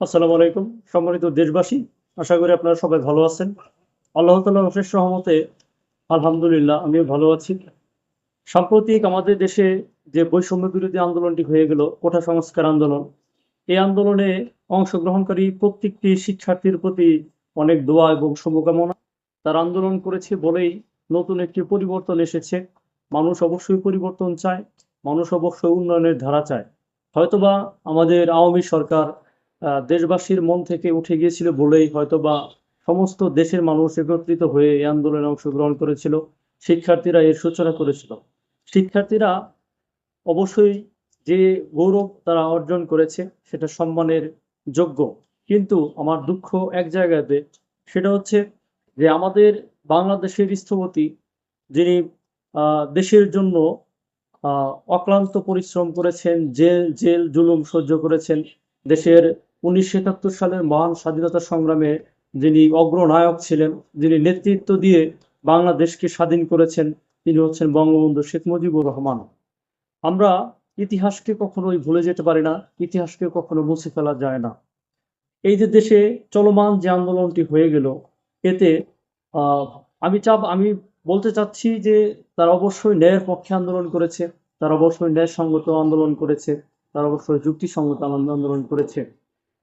আসসালামু আলাইকুম, সম্মানিত দেশবাসী, আশা করি আপনারা সবাই ভালো আছেন। আল্লাহ তালার অশেষ রহমতে, আলহামদুলিল্লাহ, আমিও ভালো আছি। সাম্প্রতিক আমাদের দেশে যে বৈষম্য বিরোধী আন্দোলনটি হয়ে গেল কোটা সংস্কার আন্দোলন, এই আন্দোলনে অংশগ্রহণকারী প্রত্যেকটি শিক্ষার্থীর প্রতি অনেক দোয়া এবং শুভকামনা। তার আন্দোলন করেছে বলেই নতুন একটি পরিবর্তন এসেছে। মানুষ অবশ্যই পরিবর্তন চায়, মানুষ অবশ্যই উন্নয়নের ধারা চায়। হয়তোবা আমাদের আওয়ামী সরকার দেশবাসীর মন থেকে উঠে গিয়েছিল বলেই হয়তো বা সমস্ত দেশের মানুষ একত্রিত হয়ে এই আন্দোলনে অংশগ্রহণ করেছিল, শিক্ষার্থীরা এর সূচনা করেছিল। শিক্ষার্থীরা অবশ্যই যে গৌরব তারা অর্জন করেছে সেটা সম্মানের যোগ্য। কিন্তু আমার দুঃখ এক জায়গাতে, সেটা হচ্ছে যে আমাদের বাংলাদেশের স্থপতি যিনি দেশের জন্য অক্লান্ত পরিশ্রম করেছেন, জেল জেল, জুলুম সহ্য করেছেন, দেশের উনিশশো একাত্তর সালের মহান স্বাধীনতা সংগ্রামে যিনি অগ্রনায়ক ছিলেন, যিনি নেতৃত্ব দিয়ে বাংলাদেশকে স্বাধীন করেছেন, তিনি হচ্ছেন বঙ্গবন্ধু শেখ মুজিবুর রহমান। আমরা ইতিহাসকে কখনোই ভুলে যেতে পারি না, ইতিহাসকে কখনো মুছে ফেলা যায় না। এই যে দেশে চলমান যে আন্দোলনটি হয়ে গেল, এতে আমি চাপ আমি বলতে চাচ্ছি যে তারা অবশ্যই ন্যায়ের পক্ষে আন্দোলন করেছে, তারা অবশ্যই ন্যায়সঙ্গত আন্দোলন করেছে, তারা অবশ্যই যুক্তিসঙ্গত আন্দোলন করেছে।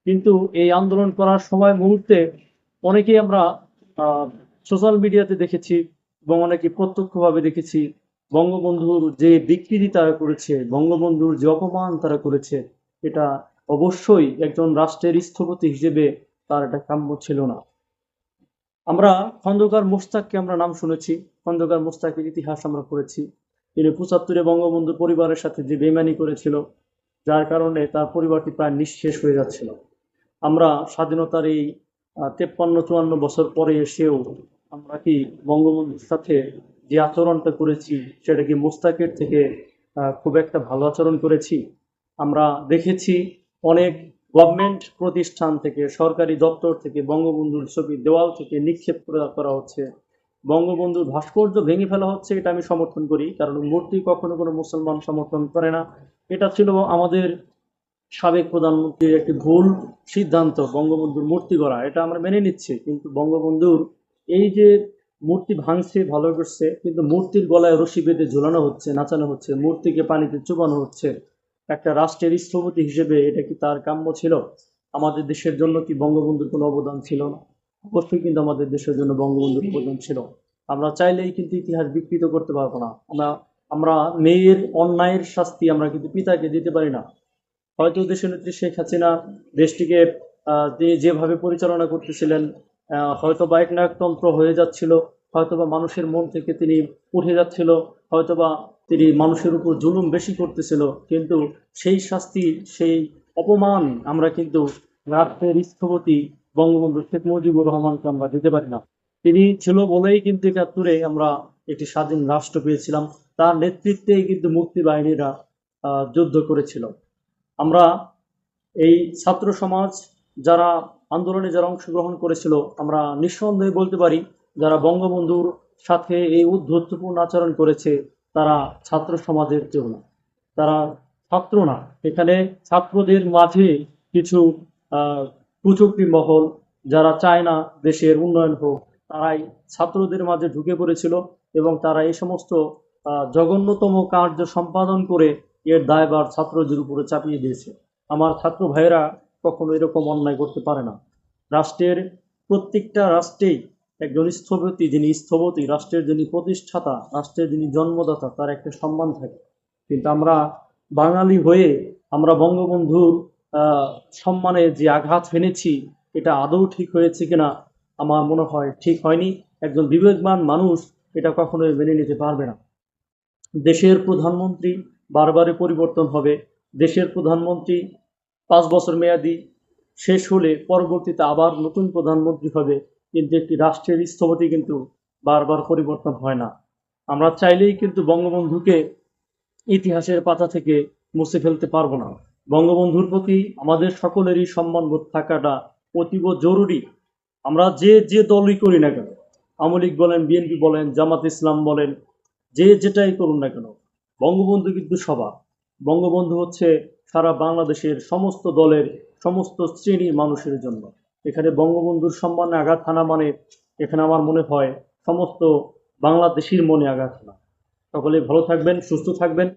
কিন্তু এই আন্দোলন করার সময় মুহূর্তে অনেকেই আমরা সোশ্যাল মিডিয়াতে দেখেছি এবং অনেকে প্রত্যক্ষভাবে দেখেছি। বঙ্গবন্ধুর যে বিকৃতি তারা করেছে, বঙ্গবন্ধুর যে অপমান তারা করেছে, এটা অবশ্যই একজন রাষ্ট্রের স্থপতি হিসেবে তার এটা কাম্য ছিল না। আমরা খন্দকার মোস্তাককে আমরা নাম শুনেছি। খন্দকার মোস্তাকের ইতিহাস আমরা পড়েছি। তিনি পঁচাত্তরে বঙ্গবন্ধুর পরিবারের সাথে যে বেমানি করেছিল, যার কারণে তার পরিবারটি প্রায় নিঃশেষ হয়ে যাচ্ছিল। আমরা স্বাধীনতার এই তেপ্পান্ন, চুয়ান্ন বছর পরে এসেও আমরা কি বঙ্গবন্ধুর সাথে যে আচরণটা করেছি, সেটা কি মোস্তাকের থেকে খুব একটা ভালো আচরণ করেছি? আমরা দেখেছি অনেক গভর্নমেন্ট প্রতিষ্ঠান থেকে, সরকারি দপ্তর থেকে, বঙ্গবন্ধুর ছবি দেওয়াল থেকে নিক্ষেপ করা হচ্ছে। বঙ্গবন্ধুর ভাস্কর্য ভেঙে ফেলা হচ্ছে, এটা আমি সমর্থন করি, কারণ মূর্তি কখনো কোনো মুসলমান সমর্থন করে না। এটা ছিল আমাদের সাবেক প্রধানমন্ত্রীর একটি ভুল সিদ্ধান্ত, বঙ্গবন্ধুর মূর্তি করা এটা আমরা মেনে নিচ্ছি। কিন্তু বঙ্গবন্ধুর এই যে মূর্তি ভাঙছে, ভালো করছে, কিন্তু মূর্তির গলায় রশি বেঁধে ঝোলানো হচ্ছে, নাচানো হচ্ছে, মূর্তিকে পানিতে চুবানো হচ্ছে, একটা রাষ্ট্রের স্থপতি হিসেবে এটা কি তার কাম্য ছিল? আমাদের দেশের জন্য কি বঙ্গবন্ধুর কোনো অবদান ছিল না? অবশ্যই কিন্তু আমাদের দেশের জন্য বঙ্গবন্ধুর অবদান ছিল। আমরা চাইলেই কিন্তু ইতিহাস বিকৃত করতে পারব না। আমরা আমরা মেয়ের অন্যায়ের শাস্তি আমরা কিন্তু পিতাকে দিতে পারি না। হয়তো দেশের নেত্রী শেখ হাসিনা দেশটিকে তিনি যেভাবে পরিচালনা করতেছিলেন হয়তো বা একনায়কতন্ত্র হয়ে যাচ্ছিল হয়তোবা মানুষের মন থেকে তিনি উঠে যাচ্ছিল হয়তোবা তিনি মানুষের উপর জুলুম বেশি করতেছিল, কিন্তু সেই শাস্তি, সেই অপমান আমরা কিন্তু রাষ্ট্রের স্থপতি বঙ্গবন্ধু শেখ মুজিবুর রহমানকে আমরা দিতে পারি না। তিনি ছিল বলেই কিন্তু একাত্তরে আমরা একটি স্বাধীন রাষ্ট্র পেয়েছিলাম। তার নেতৃত্বেই কিন্তু মুক্তি বাহিনীরা যুদ্ধ করেছিল। আমরা এই ছাত্র সমাজ যারা আন্দোলনে যারা অংশগ্রহণ করেছিল, আমরা নিঃসন্দেহে বলতে পারি, যারা বঙ্গবন্ধুর সাথে এই উদ্ধত্তপূর্ণ আচরণ করেছে, তারা ছাত্র সমাজের কেউ না। তারা ছাত্র না। এখানে ছাত্রদের মাঝে কিছু কুচক্রী মহল, যারা চায় না দেশের উন্নয়ন হোক, তারাই ছাত্রদের মাঝে ঢুকে পড়েছিল এবং তারা এই সমস্ত জঘন্যতম কার্য সম্পাদন করে এর দায়ভার ছাত্রদের উপরে চাপিয়ে দিয়েছে। আমার ছাত্র ভাইয়েরা কখনো এরকম অন্যায় করতে পারে না। রাষ্ট্রের প্রত্যেকটা রাষ্ট্রেই একজন স্থপতি, যিনি স্থপতি, রাষ্ট্রের যিনি প্রতিষ্ঠাতা, রাষ্ট্রের যিনি জন্মদাতা, তার একটা সম্মান থাকে। কিন্তু আমরা বাঙালি হয়ে আমরা বঙ্গবন্ধুর সম্মানে যে আঘাত হেনেছি এটা আদৌ ঠিক হয়েছে কিনা আমার মনে হয় ঠিক হয়নি। একজন বিবেকবান মানুষ এটা কখনোই মেনে নিতে পারবে না। দেশের প্রধানমন্ত্রী বারবারে পরিবর্তন হবে। দেশের প্রধানমন্ত্রী পাঁচ বছর মেয়াদি শেষ হলে পরবর্তীতে আবার নতুন প্রধানমন্ত্রী হবে। কিন্তু একটি রাষ্ট্রের স্থপতি কিন্তু বারবার পরিবর্তন হয় না। আমরা চাইলেই কিন্তু বঙ্গবন্ধুকে ইতিহাসের পাতা থেকে মুছে ফেলতে পারব না। বঙ্গবন্ধুর প্রতি আমাদের সকলেরই সম্মানবোধ থাকাটা অতীব জরুরি। আমরা যে যে দলই করি না কেন, আওয়ামী লীগ বলেন, বিএনপি বলেন, জামাত ইসলাম বলেন, যে যেটাই করুন না কেন বঙ্গবন্ধু কিন্তু সভা। বঙ্গবন্ধু হচ্ছে সারা বাংলাদেশের সমস্ত দলের সমস্ত শ্রেণির মানুষের জন্য। এখানে বঙ্গবন্ধুর সম্মানে আঘাত হানা মানে এখানে আমার মনে হয় সমস্ত বাংলাদেশির মনে আঘাত হানা। সকলে ভালো থাকবেন, সুস্থ থাকবেন।